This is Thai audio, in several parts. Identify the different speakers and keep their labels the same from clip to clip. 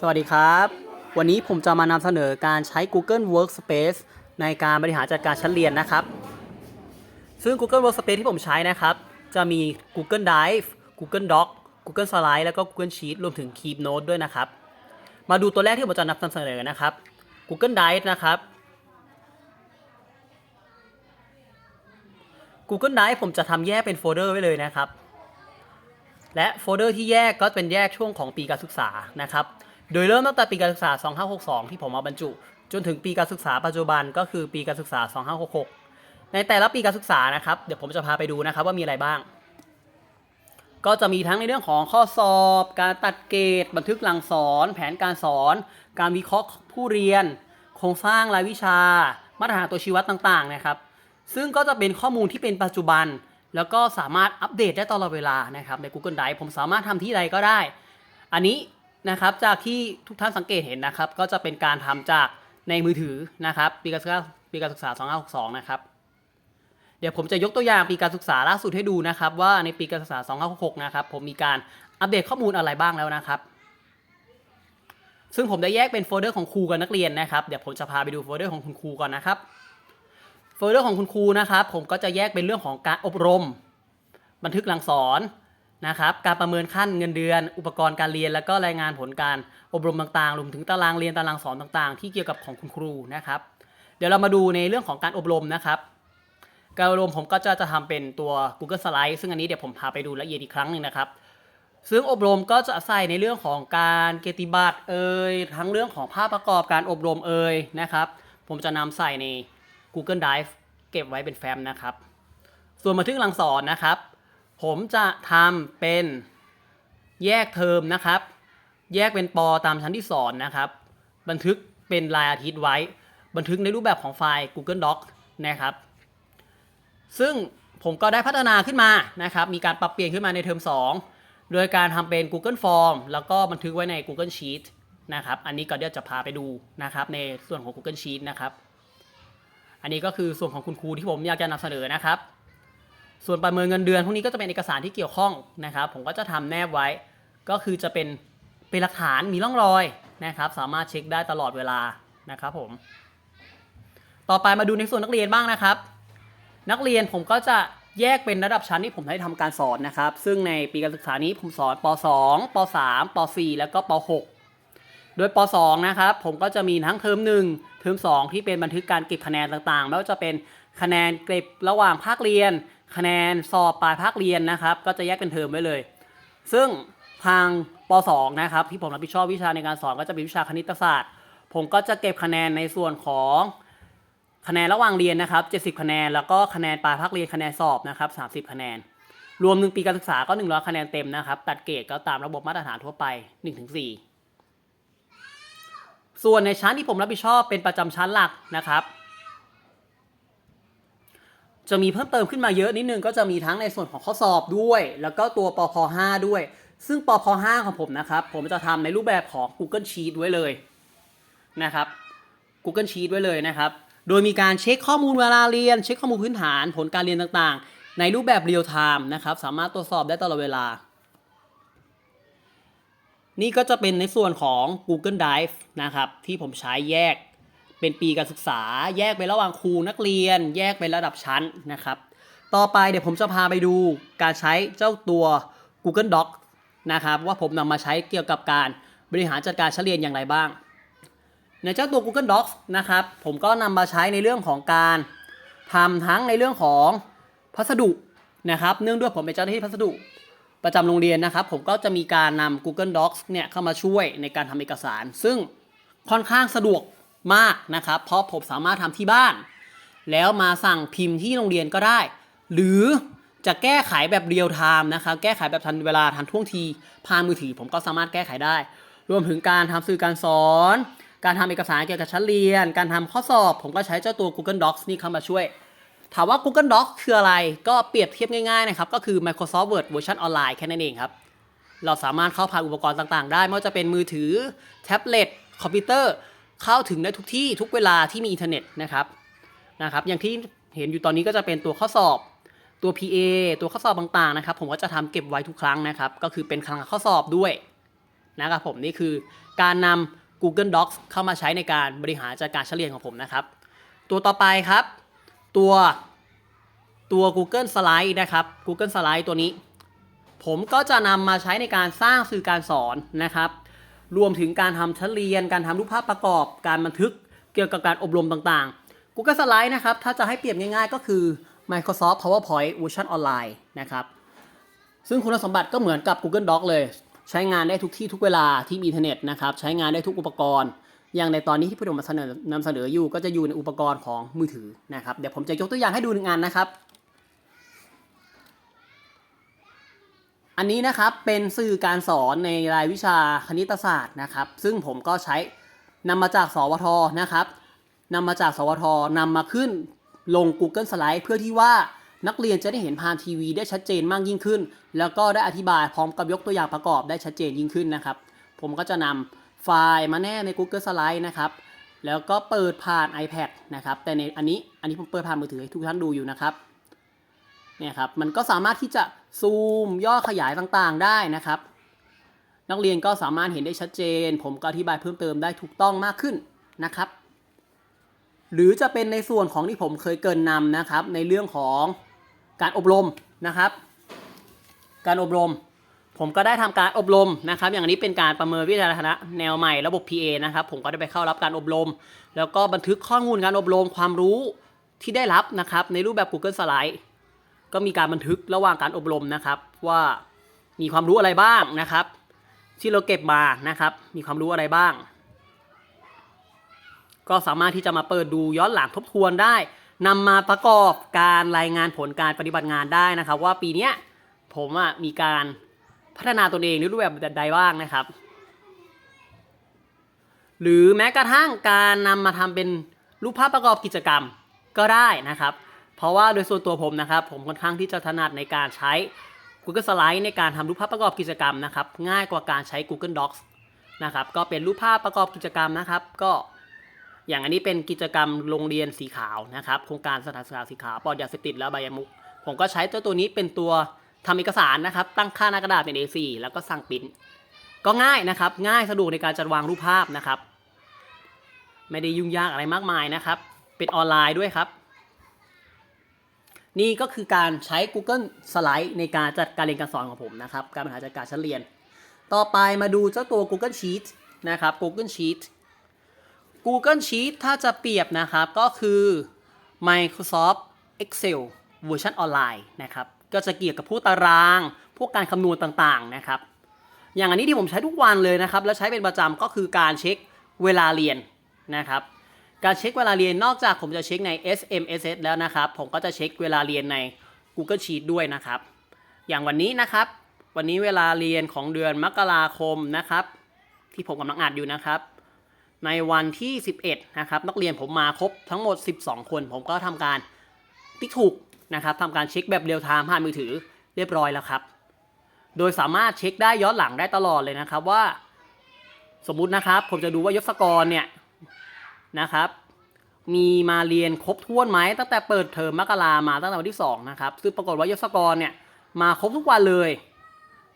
Speaker 1: สวัสดีครับ วันนี้ผมจะมานำเสนอการใช้ Google Workspace ในการบริหารจัดการชั้นเรียนนะครับ ซึ่ง Google Workspace ที่ผมใช้นะครับ จะมี Google Drive Google Doc Google Slide แล้วก็ Google Sheet รวมถึง Keep Note ด้วยนะครับ มาดูตัวแรกที่ผมจะนำเสนอนะครับ Google Drive นะครับ Google Drive ผมจะทำแยกเป็นโฟลเดอร์ไว้เลยนะครับ และโฟลเดอร์ที่แยกก็เป็นแยกช่วงของปีการศึกษานะครับ โดยเริ่มตั้งแต่ปีการศึกษา 2562 ที่ผมมาบรรจุ จนถึงปีการศึกษาปัจจุบันก็คือปีการศึกษา 2566 ในแต่ละปีการศึกษานะครับ เดี๋ยวผมจะพาไปดูนะครับว่ามีอะไรบ้าง ก็จะมีทั้งในเรื่องของข้อสอบ การตัดเกรด บันทึกหลังสอน แผนการสอน การวิเคราะห์ผู้เรียน โครงสร้างรายวิชา มาตรฐานตัวชี้วัดต่างๆ นะครับ ซึ่งก็จะเป็นข้อมูลที่เป็นปัจจุบัน แล้วก็สามารถอัปเดตได้ตลอดเวลานะครับใน Google Drive ผมสามารถทำที่ใดก็ได้ อันนี้ นะครับ จากที่ทุกท่านสังเกตเห็นนะครับ ก็จะเป็นการทำจากในมือถือนะครับปีการศึกษาปีการศึกษา 2562 นะครับ เดี๋ยวผมจะยกตัวอย่างปีการศึกษาล่าสุดให้ดูนะครับ ว่าในปีการศึกษา 2566 นะครับ ผมมีการอัปเดตข้อมูลอะไรบ้างแล้วนะครับ ซึ่งผมได้แยกเป็นโฟลเดอร์ของครูกับนักเรียนนะครับ เดี๋ยวผมจะพาไปดูโฟลเดอร์ของคุณครูก่อนนะครับ โฟลเดอร์ของคุณครูนะครับ ผมก็จะแยกเป็นเรื่องของการอบรม บันทึกหลังสอน นะครับการประเมินขั้นเงินเดือน อุปกรณ์การเรียน แล้วก็รายงานผลการอบรมต่างๆรวมถึงตารางเรียนตารางสอนต่างๆ ที่เกี่ยวกับของคุณครูนะครับ เดี๋ยวเรามาดูในเรื่องของการอบรมนะครับการอบรมผมก็จะจะทำเป็นตัว Google Slide ซึ่งอันนี้เดี๋ยวผมพาไปดูละเอียดอีกครั้งหนึ่งนะครับ ซึ่งอบรมก็จะใส่ในเรื่องของการเกติบัตรเอ่ยทั้งเรื่องของภาพประกอบการอบรมเอ่ยนะครับ ผมจะนำใส่ใน Google Drive เก็บไว้เป็นแฟ้มนะครับ ส่วนบันทึกหลังสอนนะครับ ผมจะทำเป็นแยกเทอมนะครับ แยกเป็นปอตามชั้นที่สอนนะครับ บันทึกเป็นรายอาทิตย์ไว้ บันทึกในรูปแบบของไฟล์ Google Docs นะครับ ซึ่งผมก็ได้พัฒนาขึ้นมานะครับ มีการปรับเปลี่ยนขึ้นมาในเทอม 2 โดยการทำเป็น Google Form แล้วก็บันทึกไว้ใน Google Sheet นะครับ อันนี้ก็เดี๋ยวจะพาไปดูนะครับ ในส่วนของ Google Sheet นะครับ อันนี้ก็คือส่วนของคุณครูที่ผมอยากจะนำเสนอนะครับ ส่วนประเมินเงินเดือนพวกนี้ก็จะเป็นเอกสารที่เกี่ยวข้องนะครับ ผมก็จะทำแนบไว้ ก็คือจะเป็นเป็นหลักฐานมีร่องรอยนะครับ สามารถเช็คได้ตลอดเวลานะครับผม ต่อไปมาดูในส่วนนักเรียนบ้างนะครับ นักเรียนผมก็จะแยกเป็นระดับชั้นที่ผมได้ทำการสอนนะครับ ซึ่งในปีการศึกษานี้ผมสอนป .2 ป .3 ป .4 แล้วก็ป .6 โดยป .2 นะครับ ผมก็จะมีทั้งเทอม1เทอม2 ที่เป็นบันทึกการเก็บคะแนนต่างๆ ไม่ว่าจะเป็นคะแนนเก็บระหว่างภาคเรียน คะแนนสอบปลายภาคเรียนนะครับ ก็จะแยกเป็นเทอมไว้เลย ซึ่งทางป .2 นะครับที่ผมรับผิดชอบวิชาในการสอนก็จะเป็นวิชาคณิตศาสตร์ ผมก็จะเก็บคะแนนในส่วนของคะแนนระหว่างเรียนนะครับ 70 คะแนน แล้วก็คะแนนปลายภาคเรียนคะแนนสอบนะครับ 30 คะแนน รวมหนึ่งปีการศึกษาก็ 100 คะแนนเต็มนะครับ ตัดเกรดก็ตามระบบมาตรฐานทั่วไป 1-4 ส่วนในชั้นที่ผมรับผิดชอบเป็นประจำชั้นหลักนะครับ จะมีเพิ่มเติมขึ้นมาเยอะนิดนึงก็จะมีทั้งในส่วนของข้อสอบด้วย แล้วก็ตัวปพ5ด้วย ซึ่งปพ5ของผมนะครับ ผมจะทำในรูปแบบของ Google Sheet ไว้เลยนะครับ Google Sheet ไว้เลยนะครับ โดยมีการเช็คข้อมูลเวลาเรียน เช็คข้อมูลพื้นฐานผลการเรียนต่างๆ ในรูปแบบเรียลไทม์นะครับ สามารถตรวจสอบได้ตลอดเวลา นี่ก็จะเป็นในส่วนของ Google Drive นะครับ ที่ผมใช้แยก เป็นปีการศึกษา แยกไประหว่างครูนักเรียน แยกเป็นระดับชั้นนะครับ ต่อไปเดี๋ยวผมจะพาไปดูการใช้เจ้าตัว Google Docs นะครับว่าผมนำมาใช้เกี่ยวกับการบริหารจัดการชั้นเรียนอย่างไรบ้าง ในเจ้าตัว Google Docs นะครับผมก็นำมาใช้ในเรื่องของการทำทั้งในเรื่องของพัสดุนะครับ เนื่องด้วยผมเป็นเจ้าหน้าที่พัสดุประจำโรงเรียนนะครับ ผมก็จะมีการนำ Google Docs เนี่ยเข้ามาช่วยในการทำเอกสาร ซึ่งค่อนข้างสะดวก มากนะครับ เพราะผมสามารถทำที่บ้าน แล้วมาสั่งพิมพ์ที่โรงเรียนก็ได้ หรือจะแก้ไขแบบเรียลไทม์นะครับ แก้ไขแบบทันเวลาทันท่วงทีผ่านมือถือ ผมก็สามารถแก้ไขได้ รวมถึงการทำสื่อการสอน การทำเอกสารเกี่ยวกับชั้นเรียน การทำข้อสอบ ผมก็ใช้เจ้าตัว Google Docs นี่เข้ามาช่วย ถามว่า Google Docs คืออะไร ก็เปรียบเทียบง่ายๆนะครับ ก็คือ Microsoft Word เวอร์ชันออนไลน์แค่นั้นเองครับ เราสามารถเข้าผ่านอุปกรณ์ต่างๆ ได้ ไม่ว่าจะเป็นมือถือ แท็บเล็ต คอมพิวเตอร์ เข้าถึงได้ทุกที่ทุกเวลาที่มีอินเทอร์เน็ตนะครับนะครับ อย่างที่เห็นอยู่ตอนนี้ก็จะเป็นตัวข้อสอบตัว PA ตัวข้อสอบต่างๆนะครับ ผมก็จะทำเก็บไว้ทุกครั้งนะครับ ก็คือเป็นคลังข้อสอบด้วยนะครับผมนี่คือการนำ Google Docs เข้ามาใช้ในการบริหารจัดการชั้นเรียของผมนะครับ ตัวต่อไปครับ ตัวตัว Google Slide นะครับ Google Slide ตัวนี้ ผมก็จะนำมาใช้ในการสร้างสื่อการสอนนะครับ รวมถึงการทำชั้นเรียน การทำรูปภาพประกอบ การบันทึกเกี่ยวกับการอบรมต่างๆ Google Slide นะครับ ถ้าจะให้เปรียบง่ายๆ ก็คือ Microsoft PowerPoint เวอร์ชันออนไลน์นะครับ ซึ่งคุณสมบัติก็เหมือนกับ Google Doc เลย ใช้งานได้ทุกที่ทุกเวลาที่มีอินเทอร์เน็ตนะครับ ใช้งานได้ทุกอุปกรณ์ อย่างในตอนนี้ที่ผมมาเสนอนำเสนออยู่ ก็จะอยู่ในอุปกรณ์ของมือถือนะครับ เดี๋ยวผมจะยกตัวอย่างให้ดูหนึ่งอันนะครับ อันนี้นะครับเป็นสื่อการสอนในรายวิชาคณิตศาสตร์นะครับ ซึ่งผมก็ใช้นำมาจากสวทนะครับนำมาจากสวทนำมาขึ้นลง Google Slide เพื่อที่ว่านักเรียนจะได้เห็นผ่านทีวีได้ชัดเจนมากยิ่งขึ้น แล้วก็ได้อธิบายพร้อมกับยกตัวอย่างประกอบได้ชัดเจนยิ่งขึ้นนะครับ ผมก็จะนำไฟล์มาแน่ใน Google Slide นะครับแล้วก็เปิดผ่าน iPad นะครับแต่ในอันนี้อันนี้ผมเปิดผ่านมือถือให้ทุกท่านดูอยู่นะครับ เนี่ยครับมันก็สามารถที่จะซูมย่อขยายต่างๆได้นะครับ นักเรียนก็สามารถเห็นได้ชัดเจน ผมก็อธิบายเพิ่มเติมได้ถูกต้องมากขึ้นนะครับ หรือจะเป็นในส่วนของที่ผมเคยเกินนำนะครับ ในเรื่องของการอบรมนะครับ การอบรม ผมก็ได้ทำการอบรมนะครับ อย่างนี้เป็นการประเมินวิทยาฐานะแนวใหม่ระบบ PA นะครับ ผมก็ได้ไปเข้ารับการอบรม แล้วก็บันทึกข้อมูลการอบรมความรู้ที่ได้รับนะครับ ในรูปแบบ Google Slide ก็มีการบันทึกระหว่างการอบรมนะครับว่ามีความรู้อะไรบ้างนะครับ ที่เราเก็บมานะครับ มีความรู้อะไรบ้าง ก็สามารถที่จะมาเปิดดูย้อนหลังทบทวนได้นำมาประกอบการรายงานผลการปฏิบัติงานได้นะครับ ว่าปีนี้ผมมีการพัฒนาตนเองในรูปแบบใดบ้างนะครับ หรือแม้กระทั่งการนำมาทำเป็นรูปภาพประกอบกิจกรรมก็ได้นะครับ เพราะว่าโดยส่วนตัวผมนะครับ ผมค่อนข้างที่จะถนัดในการใช้ Google Slide ในการทำรูปภาพประกอบกิจกรรมนะครับ ง่ายกว่าการใช้ Google Docs นะครับ ก็เป็นรูปภาพประกอบกิจกรรมนะครับ ก็อย่างอันนี้เป็นกิจกรรมโรงเรียนสีขาวนะครับ โครงการสถานศึกษาสีขาวปลอดยาเสพติดและใบายมุก ผมก็ใช้เจ้าตัวนี้เป็นตัวทำเอกสารนะครับ ตั้งค่าหน้ากระดาษเป็น A4 แล้วก็สั่งปิ้นก็ง่ายนะครับ ง่ายสะดวกในการจัดวางรูปภาพนะครับ ไม่ได้ยุ่งยากอะไรมากมายนะครับ เป็นออนไลน์ด้วยครับ นี่ก็คือการใช้ Google Slide ในการจัดการเรียนการสอนของผมนะครับ การบริหารจัดการชั้นเรียน ต่อไปมาดูเจ้าตัว Google Sheet นะครับ Google Sheet Google Sheet ถ้าจะเปรียบนะครับก็คือ Microsoft Excel เวอร์ชันออนไลน์นะครับ ก็จะเกี่ยวกับพวกตาราง พวกการคำนวณต่างๆนะครับ อย่างอันนี้ที่ผมใช้ทุกวันเลยนะครับ แล้วใช้เป็นประจำก็คือการเช็คเวลาเรียนนะครับ การเช็คเวลาเรียนนอกจากผมจะเช็คใน SMSS แล้วนะครับ ผมก็จะเช็คเวลาเรียนใน Google Sheet ด้วยนะครับ อย่างวันนี้นะครับ วันนี้เวลาเรียนของเดือนมกราคมนะครับ ที่ผมกำลังอ่านอยู่นะครับ ในวันที่ 11 นะครับ นักเรียนผมมาครบทั้งหมด 12 คน ผมก็ทำการติ๊กถูกนะครับทำการเช็คแบบเรียลไทม์ผ่านมือถือเรียบร้อยแล้วครับ โดยสามารถเช็คได้ย้อนหลังได้ตลอดเลยนะครับว่า สมมุตินะครับ ผมจะดูว่ายศกรเนี่ย นะครับ มีมาเรียนครบถ้วนไหมตั้งแต่เปิดเทอมมกรามาตั้งแต่วันที่2นะครับซึ่งปรากฏว่ายศกรเนี่ยมาครบทุกวันเลย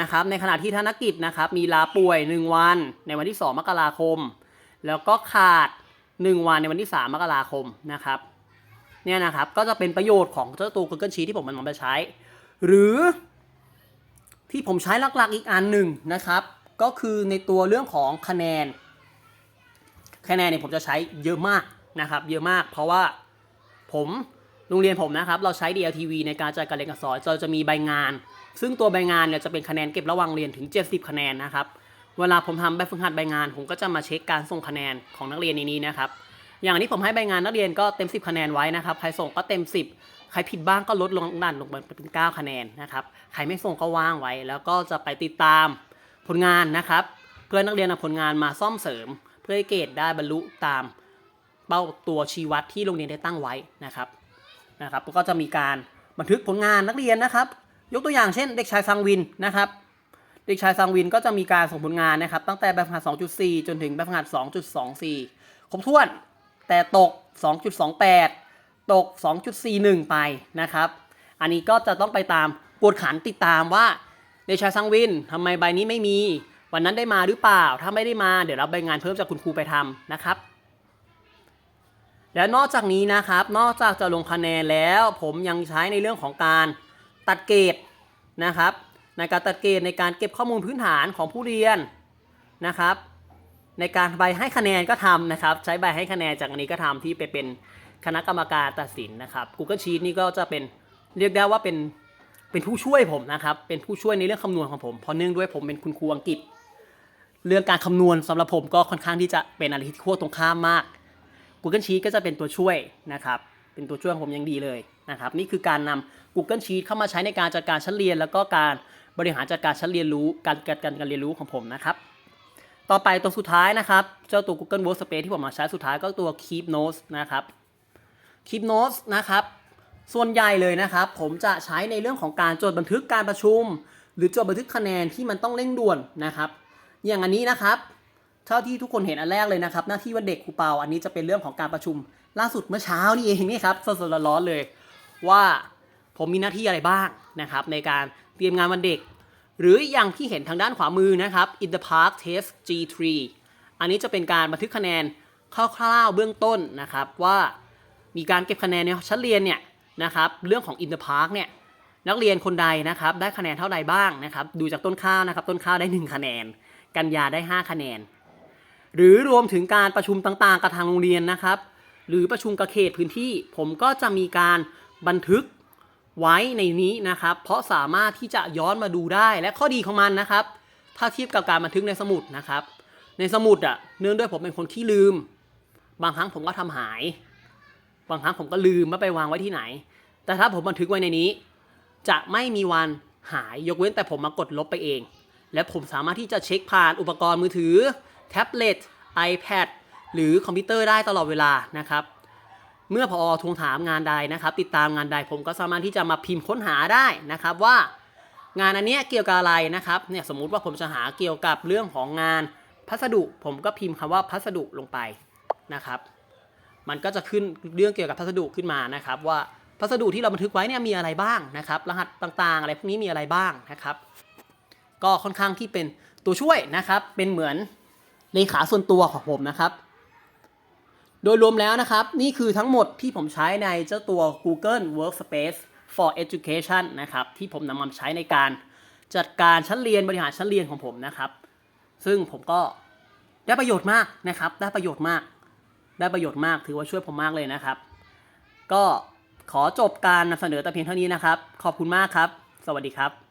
Speaker 1: นะครับ ในขณะที่ธนกิจนะครับมีลาป่วย 1 วันในวันที่ 2 มกราคม แล้วก็ขาด 1 วันในวันที่ 3 มกราคมนะครับเนี่ยนะครับก็จะเป็นประโยชน์ของเจ้าตัว Google Sheet ที่ผมมันมาใช้ หรือที่ผมใช้หลักๆอีกอันหนึ่งนะครับ ก็คือในตัวเรื่องของคะแนน คะแนนเนี่ยผมจะใช้เยอะมากนะครับ เยอะมาก เพราะว่าผมโรงเรียนผมนะครับ เราใช้ DLTV ในการจัดการเรียนการสอนเราจะมีใบงาน ซึ่งตัวใบงานเนี่ยจะเป็นคะแนนเก็บระหว่างเรียนถึง 70 คะแนนนะครับ เวลาผมทำแบบฝึกหัดใบงาน ผมก็จะมาเช็คการส่งคะแนนของนักเรียนในนี้นะครับ อย่างนี้ผมให้ใบงานนักเรียนก็เต็ม 10 คะแนนไว้นะครับ ใครส่งก็เต็ม 10 ใครผิดบ้างก็ลดลงดันลงไปเป็น 9 คะแนนนะครับ ใครไม่ส่งก็ว่างไว้ แล้วก็จะไปติดตามผลงานนะครับ เพื่อนักเรียนนำผลงานมาซ่อมเสริม พื่อให้เกรดได้บรรลุตามเป้าตัวชี้วัดที่โรงเรียนได้ตั้งไว้นะครับนะครับก็จะมีการบันทึกผลงานนักเรียนนะครับ ยกตัวอย่างเช่น เด็กชายซังวินนะครับ เด็กชายซังวินก็จะมีการส่งผลงานนะครับ ตั้งแต่แบบฝึกหัด 2.4 จนถึงแบบฝึกหัด 2.24 ครบถ้วน แต่ตก 2.28 ตก 2.41 ไปนะครับ อันนี้ก็จะต้องไปตามกวดขันติดตามว่าเด็กชายซังวินทำไมใบนี้ไม่มี วันนั้นได้มาหรือเปล่า ถ้าไม่ได้มาเดี๋ยวรับใบงานเพิ่มจากคุณครูไปทำนะครับ และนอกจากนี้นะครับ นอกจากจะลงคะแนนแล้ว ผมยังใช้ในเรื่องของการตัดเกรดนะครับ ในการตัดเกรดในการเก็บข้อมูลพื้นฐานของผู้เรียนนะครับ ในการใบให้คะแนนก็ทำนะครับ ใช้ใบให้คะแนนจากอันนี้ก็ทำที่ไปเป็นคณะกรรมการตัดสินนะครับ Google Sheet นี่ก็จะเป็นเรียกได้ว่าเป็นเป็นผู้ช่วยผมนะครับ เป็นผู้ช่วยในเรื่องคำนวณของผม เพราะเนื่องด้วยผมเป็นคุณครูอังกฤษ เรื่องการคำนวณสำหรับผมก็ค่อนข้างที่จะเป็นอะไรที่ขั้วตรงข้ามมาก Google Sheet ก็จะเป็นตัวช่วยนะครับเป็นตัวช่วยของผมอย่างดีเลยนะครับนี่คือการนำ Google Sheet เข้ามาใช้ในการจัดการชั้นเรียน แล้วก็การบริหารจัดการชั้นเรียนรู้การจัดการการเรียนรู้ของผมนะครับต่อไปตัวสุดท้ายนะครับ เจ้าตัว Google Workspace ที่ผมมาใช้สุดท้ายก็ตัว Keep Notes นะครับ Keep Notes นะครับ ส่วนใหญ่เลยนะครับ ผมจะใช้ในเรื่องของการจดบันทึกการประชุม หรือจดบันทึกคะแนนที่มันต้องเร่งด่วนนะครับ อย่างอันนี้นะครับ เท่าที่ทุกคนเห็นอันแรกเลยนะครับ หน้าที่วันเด็กครูเปาอันนี้จะเป็นเรื่องของการประชุมล่าสุดเมื่อเช้านี่เองนี่ครับสดๆร้อนๆเลย ว่าผมมีหน้าที่อะไรบ้างนะครับ ในการเตรียมงานวันเด็ก หรืออย่างที่เห็นทางด้านขวามือนะครับ in the park test G3 อันนี้จะเป็นการบันทึกคะแนนคร่าวๆเบื้องต้นนะครับว่ามีการเก็บคะแนนในชั้นเรียนเนี่ยนะครับเรื่องของ in the park เนี่ยนักเรียนคนใดนะครับได้คะแนนเท่าใดบ้างนะครับดูจากต้นข้าวนะครับต้นข้าวได้ 1 คะแนน กันยาได้ 5 คะแนน หรือรวมถึงการประชุมต่างๆ กับทางโรงเรียนนะครับ หรือประชุมกับเขตพื้นที่ ผมก็จะมีการบันทึกไว้ในนี้นะครับ เพราะสามารถที่จะย้อนมาดูได้และข้อดีของมันนะครับ ถ้าเทียบกับการบันทึกในสมุดนะครับ ในสมุดอะเนื่องด้วยผมเป็นคนขี้ลืม บางครั้งผมก็ทำหาย บางครั้งผมก็ลืมว่าไปวางไว้ที่ไหน แต่ถ้าผมบันทึกไว้ในนี้ จะไม่มีวันหายยกเว้นแต่ผมมากดลบไปเอง และผมสามารถที่จะเช็คผ่านอุปกรณ์มือถือ แท็บเล็ต iPad หรือคอมพิวเตอร์ได้ตลอดเวลานะครับ เมื่อพอทวงถามงานใดนะครับ ติดตามงานใดผมก็สามารถที่จะมาพิมพ์ค้นหาได้นะครับว่างานอันเนี้ยเกี่ยวกับอะไรนะครับเนี่ยสมมุติว่าผมจะหาเกี่ยวกับเรื่องของงานพัสดุ ผมก็พิมพ์คำว่าพัสดุลงไปนะครับ มันก็จะขึ้นเรื่องเกี่ยวกับพัสดุขึ้นมานะครับ ว่าพัสดุที่เราบันทึกไว้เนี่ยมีอะไรบ้างนะครับ รหัสต่างๆ อะไรพวกนี้มีอะไรบ้างนะครับ ก็ค่อนข้างที่เป็นตัวช่วยนะครับ เป็นเหมือนเลขาส่วนตัวของผมนะครับ โดยรวมแล้วนะครับ นี่คือทั้งหมดที่ผมใช้ในเจ้าตัว Google Workspace for Education นะครับ ที่ผมนำมาใช้ในการจัดการชั้นเรียนบริหารชั้นเรียนของผมนะครับ ซึ่งผมก็ได้ประโยชน์มากนะครับ ได้ประโยชน์มาก ได้ประโยชน์มากถือว่าช่วยผมมากเลยนะครับ ก็ขอจบการนำเสนอแต่เพียงเท่านี้นะครับ ขอบคุณมากครับ สวัสดีครับ